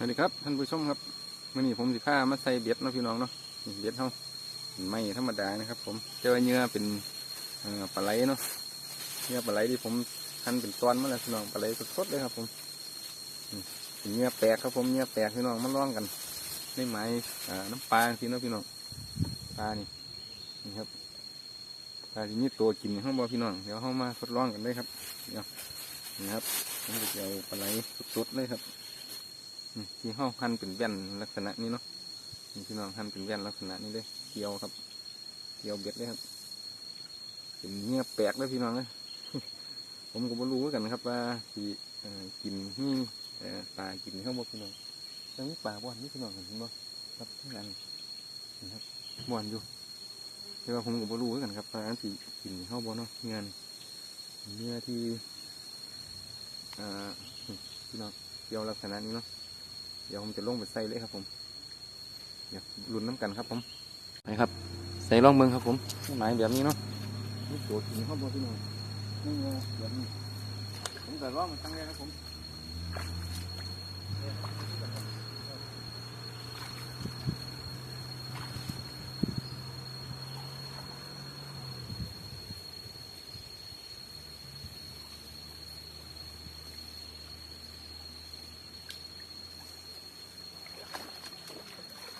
สวัสดีครับท่านผู้ชมครับมื่อนี้ผมสิพามาใส่เบ็ดนะพี่น้องเนาะเบ็ดเฮาไม่ธรรมดานะครับ ผมเจอเนื้อเป็นปลาไหลเนาะเนื้อปลาไหลที่ผมหั่นเป็นตอนมาแล้วพี่น้องปลาไหลสดๆเลยครับ ผมเป็นเนื้อแปลกครับผมเนื้อแปลกพี่น้องมาลองกันในไม้น้ำปลาพี่เนาะพี่น้องปลานี่นี่ครับปลาที่มีตัวกินข้างบนพี่น้องเดี๋ยวเข้ามาทดลองกันเลยครับเดี๋ยวนี่ครับผมจะเอาปลาไหลสดๆเลยครับ ที่ห้องหั่นเป็นแว่นลักษณะนี้เนาะพี่น้องหั่นเป็นแว่นลักษณะนี้เลยเกี่ยวครับ เกี่ยวเบ็ดเลยครับ เป็นเงี้ยแปลกเลยพี่น้องเลยผมก็ไม่รู้เหมือนกันครับ ว่าที่กินนี่เอ่อปลากินข้างบนพี่น้องตรงนี้ปลาบ่อนนี่พี่น้องเห็นบ่ครับที่นั่นนะครับบ่อนอยู่แต่ว่าผมก็ไม่รู้เหมือนกันครับปลาที่กินข้างบนเนาะเงี้ยนี่เนื้อที่อ่านี่พี่น้องเกี่ยวลักษณะนี้เนาะ เดี๋ยวผมจะลงไปใส่เลยครับผมเดี๋ยวลุ้นน้ำกันครับผมไปครับ ใส่ล่องเมืองครับผมหมายแบบนี้เนาะนี่โดดถึงข้างบนที่น้องนี่ไงแบบนี้ผมแต่ล่องมันตั้งเลยครับผม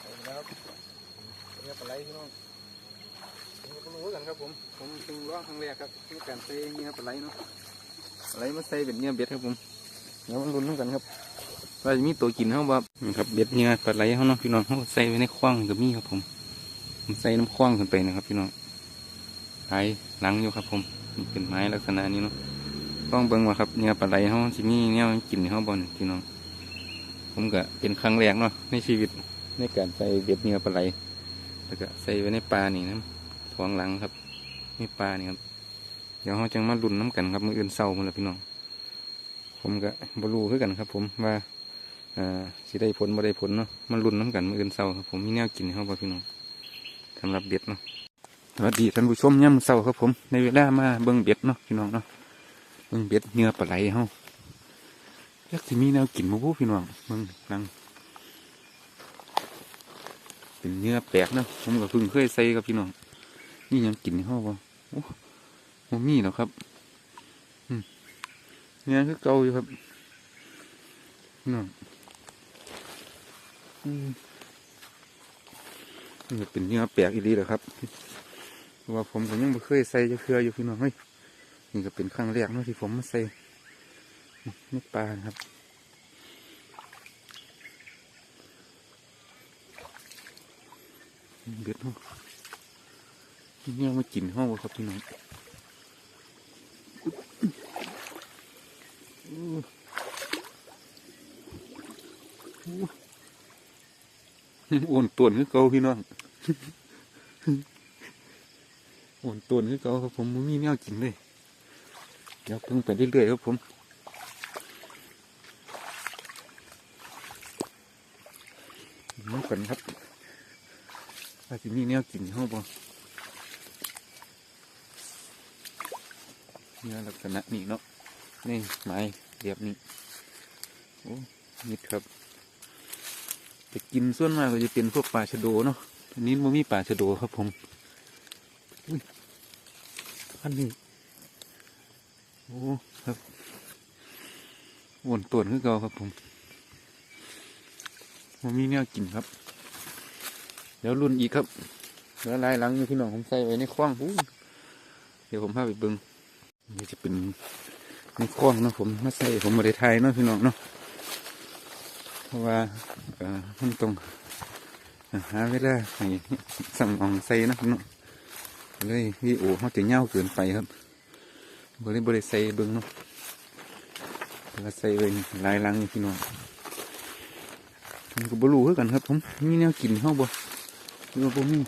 ไปแล้วเรียบ อะไรพี่น้องผมก็รู้กันครับผม ผมเพิ่งล่องครั้งแรกครับนี่การใส่เงี้ยปลาไหลเนาะปลาไหลมาใส่เป็นเงี้ยเบ็ดครับผมเดี๋ยวมันลุ้นน้ำกันครับว่าจะมีตัวกินเขาแบ่นี่ครับเบ็ดเงี้ยปลาไหลเขาเนาะพี่น้องเขาใส่ไว้ในคว้างกับมีครับผม ผมใส่น้ำคว้างขึ้นไปนะครับ พี่น้องหายหลังอยู่ครับ ผมเป็นไม้ลักษณะนี้เนาะต้องเบิ่งว่าครับเงี้ยปลาไหลเขาสิมีเงี้ยกินเขาบ่นพี่น้อง ผมก็เป็นครั้งแรกเนาะในชีวิตในการใส่เบ็ดเนื้อปลาไหล แล้วก็ใส่ไว้ในปลานี่นะท้องหลังครับในปลานี่ครับ เดี๋ยวเราจะมาลุ้นน้ำกันครับมืออื่นเศร้ามดแล้วพี่น้อง ผมก็บรูคือกันครับ ผมว่าอ่าสิได้ผลบ่ได้ผลเนาะมันลุ้นน้ำกันมืออื่นเศร้าครับผมมีแนวกินให้เขาบ่พี่น้องสำหรับเบ็ดเนาะสวัสดีท่านผู้ชมย่ำเศร้าครับผมในเวลามาเบิ่งเบ็ดเนาะพี่น้องเนาะเบิ่งเบ็ดเนื้อปลาไหลเฮายักสิมีแนวกินมาพูพี่น้องมึงนัง เป็นเนื้อแปลกนะผมก็เพิ่งเคยใส่กับพี่น้องนี่ยังกินในห้องบ่โอ้โหมีแล้วครับเนื้อคือเก่าอยู่ครับพี่น้องนี่เป็นเนื้อแปลกอีดีแหละครับว่าผมก็ยังไม่เคยใส่จะเครืออยู่พี่น้องเฮ้ยนี่ก็เป็นครั้งแรกเนะที่ผมมาใส่นี่ปลาครับ เบ็ดห้องนี่ยมากินห้องครับพี่น้องอู้อู้โอนตัวนคือเก่าพี่น้องโอนตัวนคือเก่าครับผมบ่มีแนวกินเลยเดี๋ยวเพิ่งไปเรื่อยๆครับผมน้ำกันครับ ว่าจะมีแนวกินห้องบ่เนี่ยลักษณะนี้เนาะนี่ไม้เรียบนี้โอ้นิดครับจะกินส่วนมากก็จะเป็นพวกปลาชะโดเนาะอันนี้มันมีปลาชะโดครับผมอุ้ยอันนี้โอ้ครับวนตัวขึ้นเก่าครับผมมันมีแนวกินครับ เดี๋ยวรุ่นอีกครับเหลือลายหลังอยู่พี่น้องผมใส่ไว้ในคว้างเดี๋ยวผมพาไปเบิ้งนี่จะเป็นในคว้างเนาะผมมาใส่ผมมาได้ไทยเนาะพี่น้องเนาะเพราะว่าเอ่อมันต้องหาเวลาให้สั่งอองใส่นะพี่น้องเลยวิโอเขาจะเน่าเกินไปครับบริบริใส่เบิ้งเนาะแล้วใส่ไว้ลายลังอยู่พี่น้องผมก็บรู้คือกันครับผมมีแนวกินเข้าบ่ หรือว่าผมมี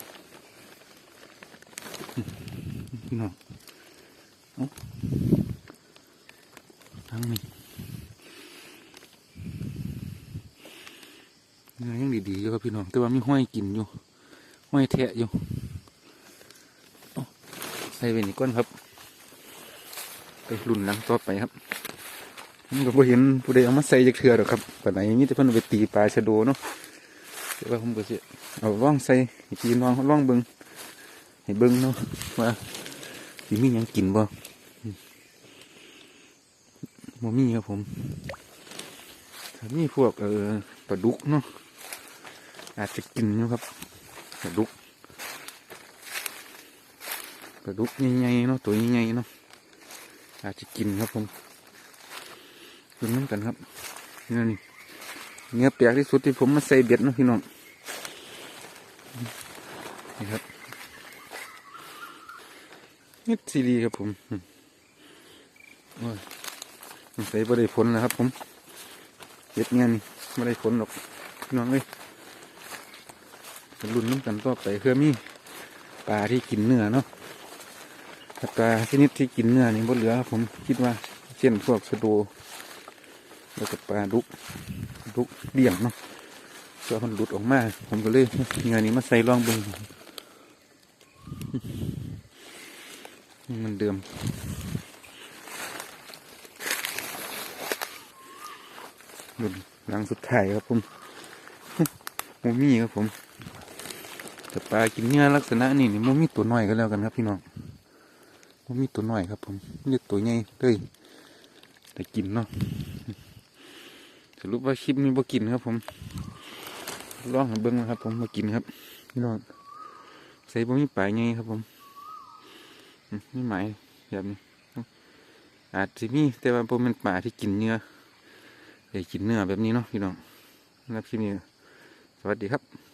พี่น้องเอาทางนี้เนื้อยังดีๆอยู่ครับพี่น้อง แต่ว่ามีห้อยกินอยู่ ห้อยแทะอยู่ใส่ไปนี่ก้อนครับ ไปรุ่นหลังต่อไปครับผมก็บ่เห็นผู้ใดเอามาใส่จักเทื่อดอกครับปานไหนมีแต่เพิ่นไปตีปลาชะโดเนาะ แต่ว่าผมก็สิเอาล่องใส่ให้พี่น้องเขาล่องเบิ่งให้เบิ่งเนาะว่าสิมียังกินบ่อืมบ่มีครับผมถ้ามีพวกเออปลาดุกเนาะอาจจะกินอยู่ครับปลาดุกปลาดุกใหญ่ๆเนาะตัวใหญ่ๆเนาะอาจจะกินครับผมกินน้ำกันครับนี่นี่ เนื้อเปียกที่สุดที่ผมมาใส่เบ็ดเนาะพี่น้องนี่ครับนี่ซีดีครับผมโอ้ยใส่บ่ได้ผลนะครับ ผมเบ็ดเงี้ยนี่ไม่ได้ผลหรอกพี่น้องเอ้ยรุ่นน้ำกันต่อไปเพื่อมีปลาที่กินเนื้อเนาะปลาชนิดที่กินเนื้อนี่บ่เหลือครับผมคิดว่าเช่นพวกสะโด แล้วก็ปลาดุกดุกเดี่ยงเนาะเพื่อมันหลุดออกมา ผมก็เลยเงานนี้มาใส่รองบึงมันเดิมหลุดหลังสุดท้ายครับผมโมมี่ครับผมแต่ปลากินเนื้อลักษณะนี่นี่โมมี่ตัวน้อยก็แล้วกันครับพี่น้องโมมี่ตัวน้อยครับผมเรียกตัวใหญ่เลยแต่กินเนาะ สรุปว่าคลิปนี้บ่กินครับ ผมลองห้เบิ้งนะครับ ผมมากินครับพี่น้องใส่บ่มีปลายไงครับ ผมนี่หมายแบบนี้อาจจะมีแต่ว่าผมเป็นป่าที่กินเนื้อได้กินเนื้อแบบนี้เนาะพี่น้องนะครับคลิปนี้สวัสดีครับ